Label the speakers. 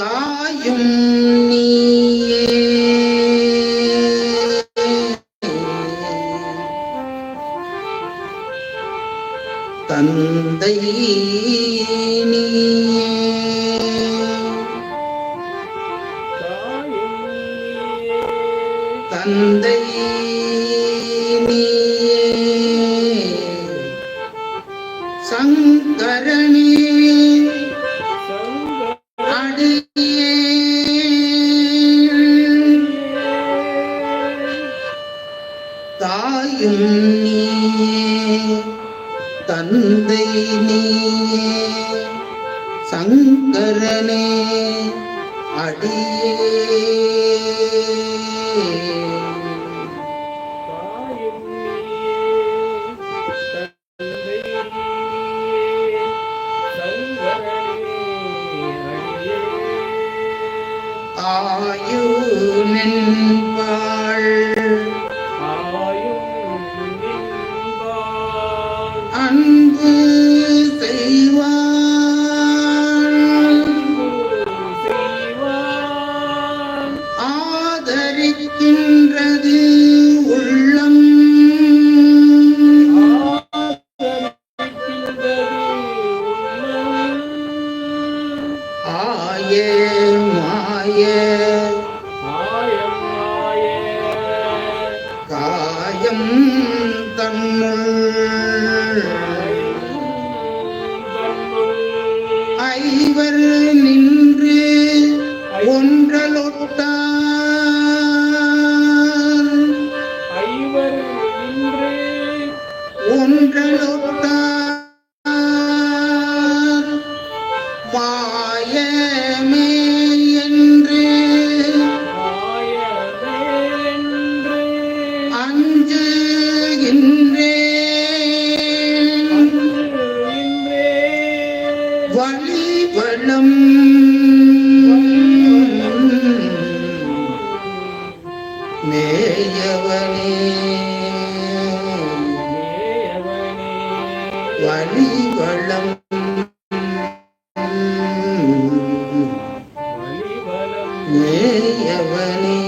Speaker 1: தாயும் நீயே. தந்தை நீயே. தந்தை நீயே. தாயும் நீயே தந்தை நீயே சங்கரனே அடியே ஆயு அன்பு செய்வாள். ஆதரிக்கின்றது உள்ளம். ஆயே மாயே ஐவர் நின்று ஒன்றலொட்டார் ஐவர் நின்று ஒன்றலொட்டார் மாயமே வனம் மேயவனே வழிவளம் மேயவனே